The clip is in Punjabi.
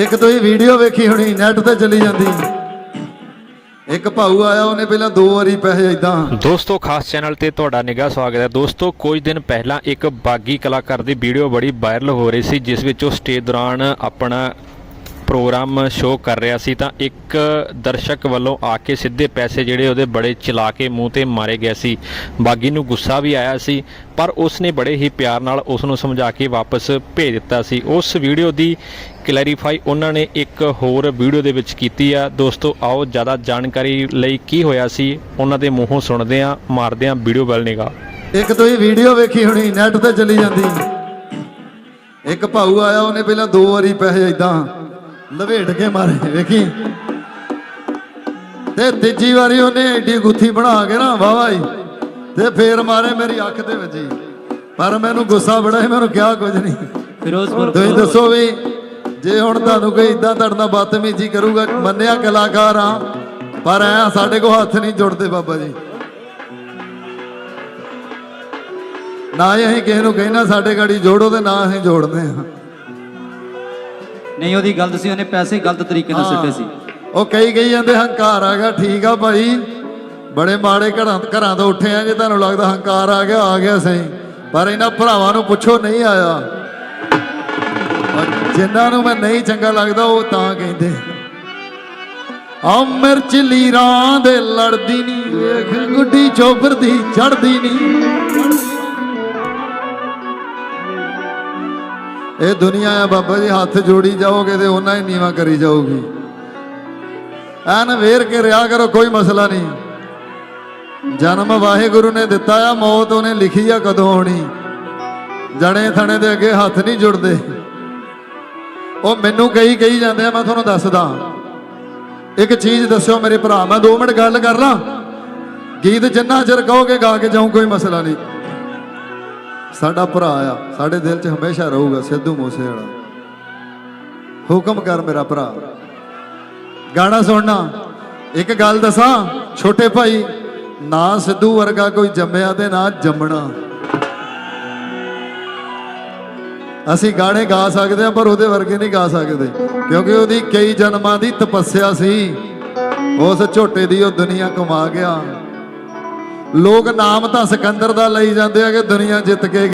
ਇੱਕ ਤੁਸੀਂ ਵੀਡੀਓ ਵੇਖੀ ਹੋਣੀ ਨੈਟ ਤੇ ਚੱਲੀ ਜਾਂਦੀ। ਇੱਕ ਭਾਊ ਆਇਆ, ਉਹਨੇ ਪਹਿਲਾਂ ਦੋ ਵਾਰੀ ਪੈਸੇ ਇਦਾਂ ਦੋਸਤੋ, ਖਾਸ ਚੈਨਲ ਤੇ ਤੁਹਾਡਾ ਨਿੱਘਾ ਸਵਾਗਤ ਹੈ। ਦੋਸਤੋ, ਕੁਝ ਦਿਨ ਪਹਿਲਾਂ ਇੱਕ ਬਾਗੀ ਕਲਾਕਾਰ ਦੀ ਵੀਡੀਓ ਬੜੀ ਵਾਇਰਲ ਹੋ ਰਹੀ ਸੀ, ਜਿਸ ਵਿੱਚ ਉਹ ਸਟੇਜ ਦੌਰਾਨ ਆਪਣਾ ਪ੍ਰੋਗਰਾਮ ਸ਼ੋਅ ਕਰ ਰਿਹਾ ਸੀ ਤਾਂ ਇੱਕ ਦਰਸ਼ਕ ਵੱਲੋਂ ਆ ਕੇ ਸਿੱਧੇ ਪੈਸੇ ਜਿਹੜੇ ਉਹਦੇ ਬੜੇ ਚਲਾ ਕੇ ਮੂੰਹ ਤੇ ਮਾਰੇ ਗਏ ਸੀ। ਬਾਗੀ ਨੂੰ ਗੁੱਸਾ ਵੀ ਆਇਆ ਸੀ, ਪਰ ਉਸ ਨੇ ਬੜੇ ਹੀ ਪਿਆਰ ਨਾਲ ਉਸ ਨੂੰ ਸਮਝਾ ਕੇ ਵਾਪਸ ਭੇਜ ਦਿੱਤਾ ਸੀ। ਉਸ ਵੀਡੀਓ ਦੀ ਕਲੈਰੀਫਾਈ ਉਹਨਾਂ ਨੇ ਇੱਕ ਹੋਰ ਵੀਡੀਓ ਦੇ ਵਿੱਚ ਕੀਤੀ ਆ। ਦੋਸਤੋ, ਆਓ ਜ਼ਿਆਦਾ ਜਾਣਕਾਰੀ ਲਈ ਕੀ ਹੋਇਆ ਸੀ, ਉਹਨਾਂ ਦੇ ਮੂੰਹੋਂ ਸੁਣਦੇ ਆ ਮਾਰਦੇ ਆ ਵੀਡੀਓ ਵੱਲ ਨਿਗਾ ਇੱਕ ਤੁਸੀਂ ਵੀਡੀਓ ਵੇਖੀ ਹੋਣੀ, ਨੈਟ ਤੇ ਚਲੀ ਜਾਂਦੀ। ਇੱਕ ਭਾਊ ਆਇਆ, ਉਹਨੇ ਪਹਿਲਾਂ ਦੋ ਵਾਰੀ ਪੈਸੇ ਇਦਾਂ ਲਵੇਟ ਕੇ ਮਾਰੇ ਵੇਖੀ? ਤੇ ਤੀਜੀ ਵਾਰੀ ਉਹਨੇ ਏਡੀ ਗੁੱਥੀ ਬਣਾ ਕੇ ਨਾ ਵਾਵਾ ਹੀ ਤੇ ਫੇਰ ਮਾਰੇ ਮੇਰੀ ਅੱਖ ਤੇ ਵੱਜੀ ਪਰ ਮੈਨੂੰ ਗੁੱਸਾ ਬੜਾ ਸੀ ਮੈਨੂੰ ਕਿਹਾ ਕੁਝ ਨਹੀਂ। ਫਿਰੋਜ਼ਪੁਰ ਤੁਸੀਂ ਦੱਸੋ ਵੀ ਜੇ ਹੁਣ ਤੁਹਾਨੂੰ ਕੋਈ ਇਦਾਂ ਤੁਹਾਡਾ ਬਦਤਮੀਜ਼ੀ ਕਰੂਗਾ ਮੰਨਿਆ ਕਲਾਕਾਰ ਆ ਪਰ ਐ ਸਾਡੇ ਕੋ ਹੱਥ ਨਹੀਂ ਜੁੜਦੇ ਬਾਬਾ ਜੀ। ਨਾ ਹੀ ਅਸੀਂ ਕਿਸੇ ਨੂੰ ਕਹਿਣਾ ਸਾਡੇ ਗਾੜੀ ਜੋੜੋ ਤੇ ਨਾ ਅਸੀਂ ਜੋੜਦੇ ਆ ਨਹੀਂ, ਉਹਦੀ ਗਲਤ ਸੀ ਉਹਨੇ ਪੈਸੇ ਗਲਤ ਤਰੀਕੇ ਨਾਲ ਸਿੱਟੇ ਸੀ। ਉਹ ਕਈ ਕਹੀ ਜਾਂਦੇ, ਹੰਕਾਰ ਆ ਗਿਆ, ਠੀਕ ਆ ਭਾਈ। ਬੜੇ ਮਾੜੇ ਘਰਾਂ ਘਰਾਂ ਤੋਂ ਉੱਠੇ ਆ ਜੇ, ਤੁਹਾਨੂੰ ਲੱਗਦਾ ਹੰਕਾਰ ਆ ਗਿਆ ਆ ਗਿਆ ਸਹੀ। ਪਰ ਇਹਨਾਂ ਭਰਾਵਾਂ ਨੂੰ ਪੁੱਛੋ, ਨਹੀਂ ਆਇਆ। ਔਰ ਜਿਨ੍ਹਾਂ ਨੂੰ ਮੈਂ ਨਹੀਂ ਚੰਗਾ ਲੱਗਦਾ, ਉਹ ਤਾਂ ਕਹਿੰਦੇ। ਆ ਮਿਰਚ ਲੀਰਾਂ ਦੇ ਲੜਦੀ ਨਹੀਂ ਵੇਖ ਗੁੱਡੀ ਚੋਬਰ ਚੜਦੀ ਨਹੀਂ ਇਹ ਦੁਨੀਆ ਆ ਬਾਬਾ ਜੀ, ਹੱਥ ਜੋੜੀ ਜਾਓਗੇ ਤੇ ਉਹਨਾਂ ਹੀ ਨੀਵਾ ਕਰੀ ਜਾਊਗੀ। ਐਨ ਵੇਰ ਕੇ ਰਿਆ ਕਰੋ, ਕੋਈ ਮਸਲਾ ਨਹੀਂ। ਜਨਮ ਵਾਹਿਗੁਰੂ ਨੇ ਦਿੱਤਾ ਆ, ਮੌਤ ਉਹਨੇ ਲਿਖੀ ਆ ਕਦੋਂ ਹੋਣੀ। ਜਣੇ ਥਣੇ ਦੇ ਅੱਗੇ ਹੱਥ ਨਹੀਂ ਜੁੜਦੇ। ਉਹ ਮੈਨੂੰ ਕਈ ਕਹੀ ਜਾਂਦੇ ਆ, ਮੈਂ ਤੁਹਾਨੂੰ ਦੱਸਦਾ। ਇੱਕ ਚੀਜ਼ ਦੱਸਿਓ ਮੇਰੇ ਭਰਾ, ਮੈਂ 2 ਮਿੰਟ ਗੱਲ ਕਰ ਲਾਂ। ਗੀਤ ਜਿੰਨਾ ਚਿਰ ਕਹੋਗੇ, ਗਾ ਕੇ ਜਾਊਂ, ਕੋਈ ਮਸਲਾ ਨਹੀਂ। ਸਾਡਾ ਭਰਾ ਆ, ਸਾਡੇ ਦਿਲ 'ਚ ਹਮੇਸ਼ਾ ਰਹੂਗਾ ਸਿੱਧੂ ਮੂਸੇ ਵਾਲਾ ਹੁਕਮ ਕਰ ਮੇਰਾ ਭਰਾ। ਗਾਣਾ ਸੁਣਨਾ। ਇੱਕ ਗੱਲ ਦੱਸਾਂ, ਛੋਟੇ ਭਾਈ, ਨਾ ਸਿੱਧੂ ਵਰਗਾ ਕੋਈ ਜੰਮਿਆ ਤੇ ਨਾ ਜੰਮਣਾ। ਅਸੀਂ ਗਾਣੇ ਗਾ ਸਕਦੇ ਹਾਂ, ਪਰ ਉਹਦੇ ਵਰਗੇ ਨਹੀਂ ਗਾ ਸਕਦੇ, ਕਿਉਂਕਿ ਉਹਦੀ ਕਈ ਜਨਮਾਂ ਦੀ ਤਪੱਸਿਆ ਸੀ। ਉਸ ਝੋਟੇ ਦੀ ਉਹ ਦੁਨੀਆ ਕਮਾ ਗਿਆ। ਲੋਕ ਨਾਮ ਤਾਂ ਸਿਕੰਦਰ ਦਾ ਲਈ ਜਾਂਦੇ ਆ ਕਿ ਦੁਨੀਆ ਜਿੱਤ ਕੇ